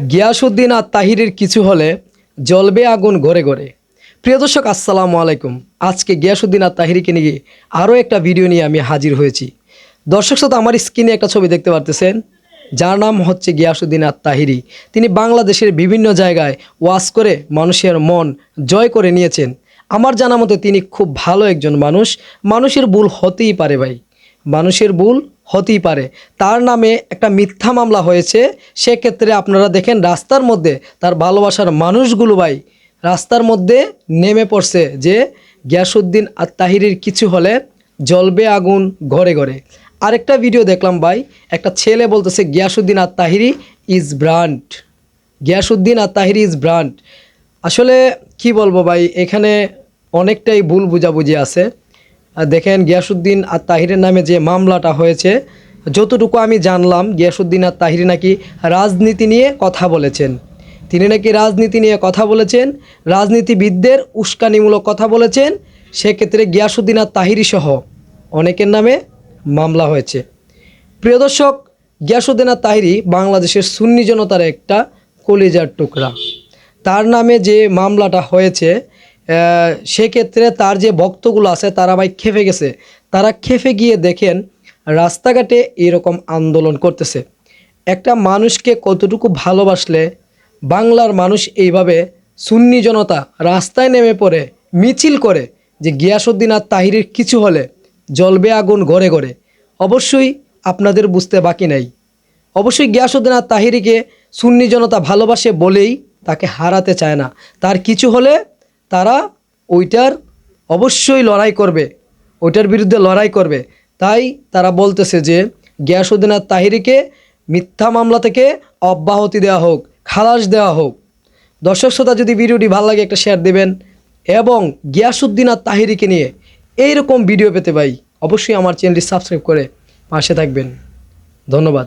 গিয়াসুদ্দিন আর তাহিরের কিছু হলে জ্বলবে আগুন ঘরে ঘরে। প্রিয় দর্শক, আসসালামু আলাইকুম। আজকে গিয়াসুদ্দিন আর তাহিরিকে নিয়ে আরও একটা ভিডিও নিয়ে আমি হাজির হয়েছি। দর্শক সাথে আমার স্ক্রিনে একটা ছবি দেখতে পারতেছেন। যার নাম হচ্ছে গিয়াসুদ্দিন আর তাহিরি। তিনি বাংলাদেশের বিভিন্ন জায়গায় ওয়াজ করে মানুষের মন জয় করে নিয়েছেন। আমার জানা মতে তিনি খুব ভালো একজন মানুষ। মানুষের ভুল হতেই পারে ভাই। মানুষের ভুল হতেই পারে। তার নামে একটা মিথ্যা মামলা হয়েছে। সেক্ষেত্রে আপনারা দেখেন রাস্তার মধ্যে তার ভালোবাসার মানুষগুলো ভাই, রাস্তার মধ্যে নেমে পড়ছে যে গিয়াসুদ্দিন আর তাহিরির কিছু হলে জ্বলবে আগুন ঘরে ঘরে। আরেকটা ভিডিও দেখলাম ভাই, একটা ছেলে বলতেছে গিয়াসুদ্দিন আর Tahiri is brand Giasuddin R Tahiri is brand আসলে কি বলব ভাই, এখানে অনেকটাই ভুল বুঝাবুঝি আছে। দেখেন গিয়াসুদ্দিন আর তাহিরের নামে যে মামলাটা হয়েছে, যতটুকু আমি জানলাম গিয়াসুদ্দিন আর তাহিরি নাকি রাজনীতি নিয়ে কথা বলেছেন। তিনি নাকি রাজনীতি নিয়ে কথা বলেছেন, রাজনীতিবিদদের উস্কানিমূলক কথা বলেছেন, সেক্ষেত্রে গিয়াসুদ্দিন আর তাহিরি সহ অনেকের নামে মামলা হয়েছে। প্রিয় দর্শক গিয়াসুদ্দিন আর তাহিরি বাংলাদেশের সুন্নি জনতার একটা কলিজার টুকরা। তার নামে যে মামলাটা হয়েছে সেক্ষেত্রে তার যে ভক্তগুলো আছে, তারা ভাই খেপে গেছে। তারা খেপে গিয়ে দেখেন, রাস্তাঘাটে এরকম আন্দোলন করতেছে। একটা মানুষকে কতটুকু ভালোবাসলে, বাংলার মানুষ এইভাবে সুন্নি জনতা রাস্তায় নেমে পড়ে, মিছিল করে যে গিয়াসুদ্দিন আর তাহিরের কিছু হলে জলবে আগুন ঘরে ঘরে। অবশ্যই আপনাদের বুঝতে বাকি নাই। অবশ্যই গিয়াসুদ্দিন আর তাহিরিকে সুন্নি জনতা ভালোবাসে বলেই তাকে হারাতে চায় না। তার কিছু হলে তারা ওইটার অবশ্যই লড়াই করবে, ওইটার বিরুদ্ধে লড়াই করবে। তাই তারা বলতেছে যে গিয়াসুদ্দিন আর তাহিরিকে মিথ্যা মামলা থেকে অব্যাহতি দেওয়া হোক, খালাস দেওয়া হোক। দর্শক শ্রোতা, যদি ভিডিওটি ভালো লাগে একটা শেয়ার দেবেন এবং গিয়াসুদ্দিন আর তাহিরিকে নিয়ে এইরকম ভিডিও পেতে পাই অবশ্যই আমার চ্যানেলটি সাবস্ক্রাইব করে পাশে থাকবেন। ধন্যবাদ।